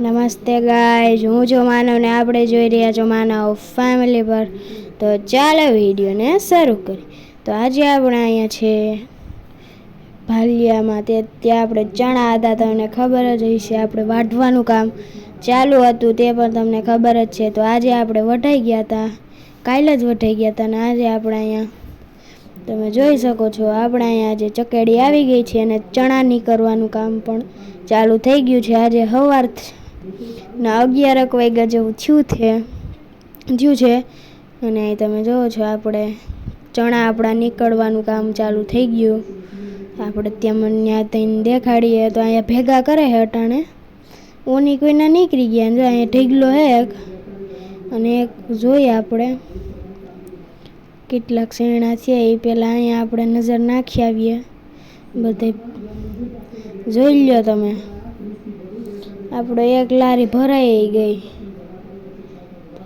નમસ્તે ગાઈઝ, હું જો માનવ ને આપણે જોઈ રહ્યા છો માનવ ફેમિલી પર. તો ચાલો વિડીયોને શરૂ કરી તો આજે આપણે અહીંયા છે ભાલિયામાં. તે ત્યાં આપણે ચણા હતા, તમને ખબર જ હશે. આપણે વાઢવાનું કામ ચાલુ હતું, તે પણ તમને ખબર જ છે. તો આજે આપણે વઢાઈ ગયા હતા. કાલે જ વઢાઈ ગયા હતા અને આજે આપણે અહીંયા તમે જોઈ શકો છો, આપણે અહીંયા આજે ચકેડી આવી ગઈ છે અને ચણા નીકળવાનું કામ પણ ચાલુ થઈ ગયું છે. આજે સવાર ના અગિયારક વાગ્યા જેવું થયું છે થયું છે. અને અહીં તમે જોવો છો, આપણે ચણા આપણા નીકળવાનું કામ ચાલુ થઈ ગયું. આપણે ત્યાં ત્યાં થઈને દેખાડીએ તો અહીંયા ભેગા કરે છે અટાણે. ઓની કોઈના નીકળી ગયા જો અહીંયા ઢીગલો હે એક. અને એક જોઈએ આપણે. કેટલાક શેણા છે એ પહેલાં અહીંયા આપણે નજર નાખી આવીએ. બધે જોઈ લો તમે. આપણે એક લારી ભરાઈ ગઈ.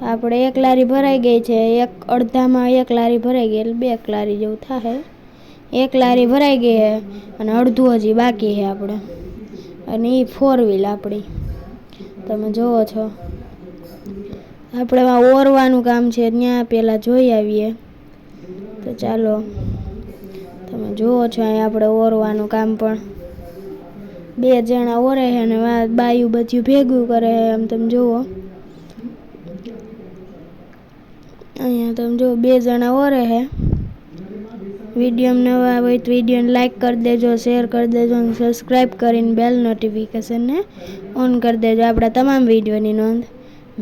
આપણે એક લારી ભરાઈ ગઈ છે. એક અડધામાં એક લારી ભરાઈ ગઈ, એટલે બે લારી જેવું થાય એક લારી ભરાઈ ગઈ છે અને અડધું હજી બાકી છે આપણે. અને એ ફોર વ્હીલ આપણી. તમે જુઓ છો. આપણે ઓરવાનું કામ છે, ત્યાં પહેલાં જોઈ આવીએ. તો ચાલો, તમે જુઓ છો અહીંયા આપણે ઓરવાનું કામ પણ. બે જણા ઓરે છે અને બાયું બધું ભેગું કરે છે એમ તમે જુઓ. અહીંયા તમે જુઓ, બે જણા ઓરે છે. વીડિયો નવા હોય તો વિડીયોને લાઇક કરી દેજો શેર કરી દેજો અને સબસ્ક્રાઈબ કરીને બેલ નોટિફિકેશનને ઓન કરી દેજો આપણા તમામ વિડીયોની નોંધ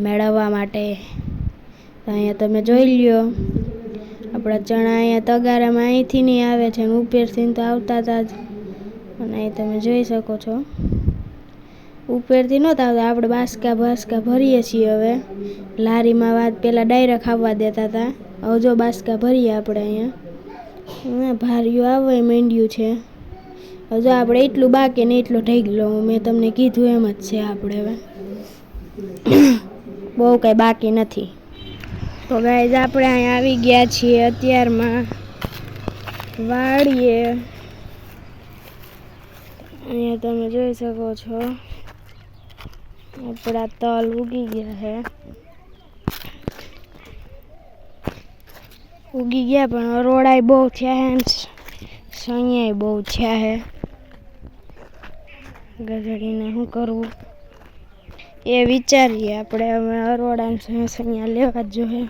મેળવવા માટે. અહીંયા તમે જોઈ લ્યો. આપણા ચણા અહીંયા તગારામાં અહીંથી નહીં આવે છે ઉપેરથી તો આવતા હતા જ અને અહીં તમે જોઈ શકો છો. ઉપેરથી નહોતા આવતા, આપણે બાસકા બાસકા ભરીએ છીએ હવે. લારીમાં વાત પહેલાં ડાયરેક્ટ આવવા દેતા હતા હવે જો બાસકા ભરીએ આપણે અહીંયા. ભારીયું આવે, માંડ્યું છે. હજુ આપણે એટલું બાકી ને એટલું થઈ ગયેલો મેં તમને કીધું એમ જ છે આપણે હવે. બહુ કંઈ બાકી નથી. તો ગાઈઝ આપણે અહીંયા આવી ગયા છીએ અત્યારમાં. વાળીએ અહીંયા તમે જોઈ શકો છો. આપણા તલ ઉગી ગયા છે. ઉગી ગયા પણ રોડાઈ બહુ થયા છે સણિયાઈ બહુ થયા છે. ગધડીને શું કરવું? એ વિચારીએ આપણે હવે અરોડા અહીંયા લેવા જ જોઈએ.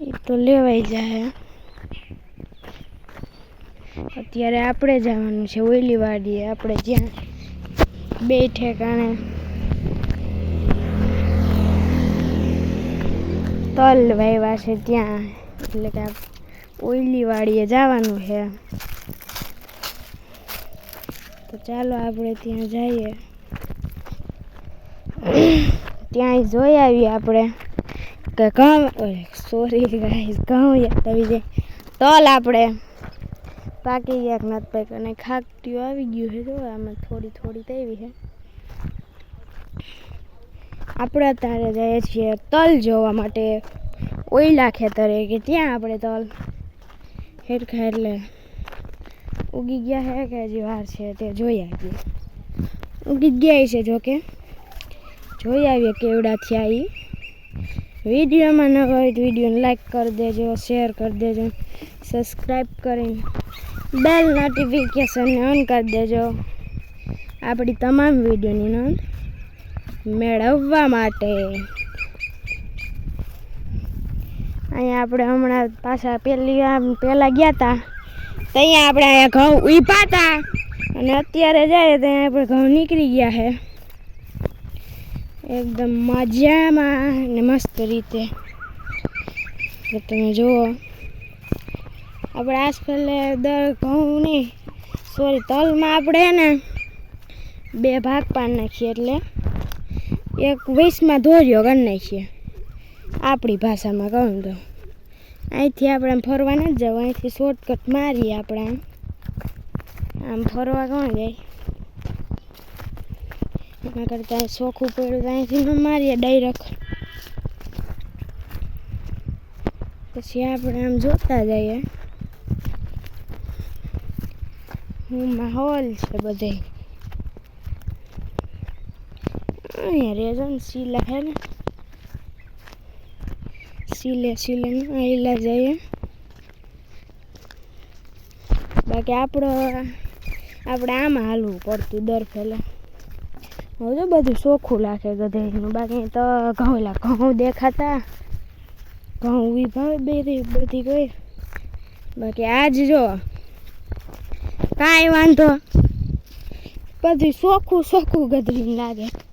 એ તો લેવાઈ જાય. અત્યારે આપણે જવાનું છે ઓઈલી વાડીએ આપણે જ્યાં બે ઠેકાણે તલ વાવ્યા છે ત્યાં, એટલે કે ઓઈલીવાડીએ ઓઈલી વાડીએ જવાનું છે. તો ચાલો આપણે ત્યાં જઈએ. ત્યાં જોઈ આવીએ આપણે. કે કામ સોરી ગાઈસ ઘઉં આવી જાય. તલ આપણે. પાકી ગયા કે પાક અને ખાકટીઓ આવી ગયું છે, જો, આમાં થોડી થોડી તેવી છે. આપણે અત્યારે જઈએ છીએ તલ જોવા માટે ઓઈલા ખેતરે, કે ત્યાં આપણે તલ. હેરખા એટલે ઉગી ગયા છે કે હજી વાર છે તે જોઈ આવીએ. ઉગી ગયા છે જોકે જોઈ આવીએ કેવડા થયા એ વિડીયોમાં ન હોય તો વિડીયોને લાઈક કરી દેજો શેર કરી દેજો સબસ્ક્રાઈબ કરીને બેલ નોટિફિકેશનને ઓન કરી દેજો. આપણી તમામ વિડીયોની નોંધ મેળવવા માટે. અહીંયા આપણે હમણાં પાછા આમ પહેલાં ગયા હતા તો અહીંયા આપણે અહીંયા ઘઉં ઉપાતા અને અત્યારે જાય તો આપણે ઘઉં નીકળી ગયા છે. એકદમ મજામાં ને મસ્ત રીતે. તમે જુઓ. આપણે આસપાલે દર ઘઉં નહીં સોરી, તલમાં આપણે ને બે ભાગ પાડી નાખીએ એટલે એક વીસમાં ધોર્યો કરી નાખીએ. આપણી ભાષામાં કહું તો. અહીંથી આપણે ફરવા નથી જવું. અહીંથી શોર્ટકટ મારીએ આપણે આમ. આમ ફરવા કોણ જાય? એના કરતાં ચોખ્ખું પડ્યું તો અહીંથી ન મારીએ ડાયરેક્ટ પછી આપણે આમ જોતા જઈએ. હું માહોલ છે બધે. અહીંયા રેઝન ને સીલા હે ને. સીલે સીલે ને આયલા જઈએ. બાકી આપણો આપણે આમાં હાલવું પડતું દર પહેલાં. હવે તો બધું ચોખ્ખું લાગે ગધેડીનું. બાકી તો ઘઉં લા ઘઉં દેખાતા. ઘઉં વિભાવે બે બધી ગઈ. બાકી આજ જો, કાંઈ વાંધો. બધું ચોખ્ખું ચોખ્ખું ગધડીને લાગે.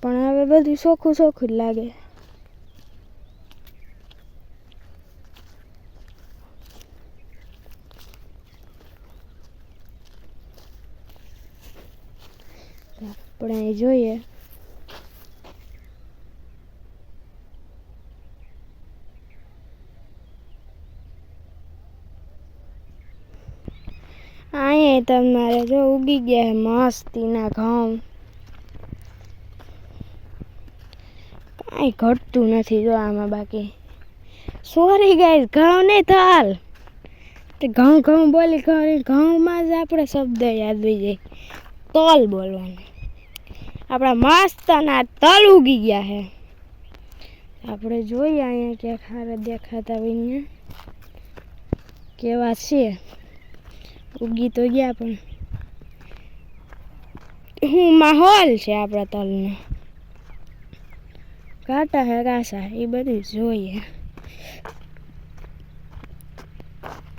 પણ હવે બધું ચોખ્ખું ચોખ્ખું જ લાગે. આપણે અહીં જોઈએ. અહીંયા તમારે જો ઉગી ગયા મસ્તીના ઘઉં. કાંઈ ઘટતું નથી જો આમાં બાકી. સોરી ગાઈઝ ઘઉં નહીં થાલ. તે ઘઉં ઘઉં બોલી ઘઉં ઘઉંમાં જ આપણે શબ્દ યાદ આવી જાય. તલ બોલવાનું. આપણા મસ્તના તલ ઉગી ગયા છે. આપણે જોઈએ અહીંયા ક્યાંક હારા દેખાતા હોય કેવા છે? ઉગી તો ગયા પણ. હું માહોલ છે આપણા તલનો? કાંટા હે કાસા એ બધું જોઈએ.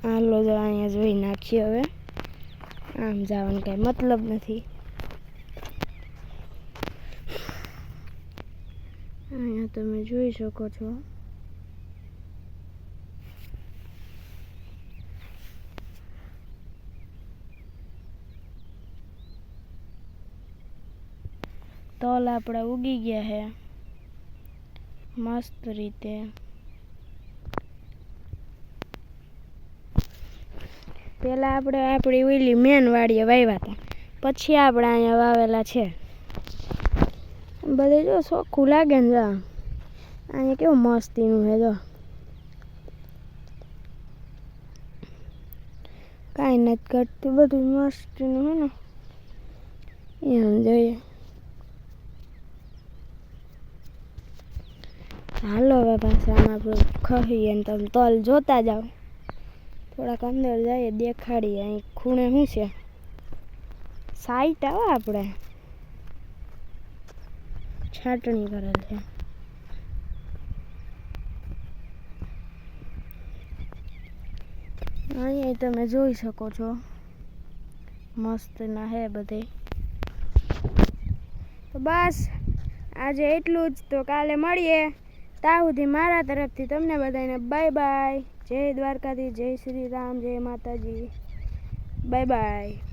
હાલો તો અહીંયા જોઈ નાખીએ હવે. આમ જવાનું કાંઈ મતલબ નથી. અહીંયા તમે જોઈ શકો છો. તલ આપણા ઉગી ગયા છે મસ્ત રીતે પહેલાં આપણે આપણી ઓલી મેન વાડીએ વાવ્યા હતા પછી આપણે અહીંયા વાવેલા છે. બધે જો સોખું લાગે ને જો. અહીંયા કેવું મસ્તીનું છે જો. કાંઈ નથી કરતું બધું મસ્તીનું છે ને. એમ જોઈએ આમાં આપણે ખહીએ ને તમે તલ જોતા જાઓ. થોડાક અંદર જઈએ, દેખાડીએ. અહીં ખૂણે શું છે? સાઈટ આવે આપણે. છાટણી કરેલ છે. અહીંયા તમે જોઈ શકો છો. મસ્ત ના હે બધે. તો બસ, આજે એટલું જ. તો કાલે મળીએ. ત્યાં મારા તરફથી તમને બધાને બાય બાય. જય દ્વારકાથી જય શ્રી રામ, જય માતાજી. Bye bye.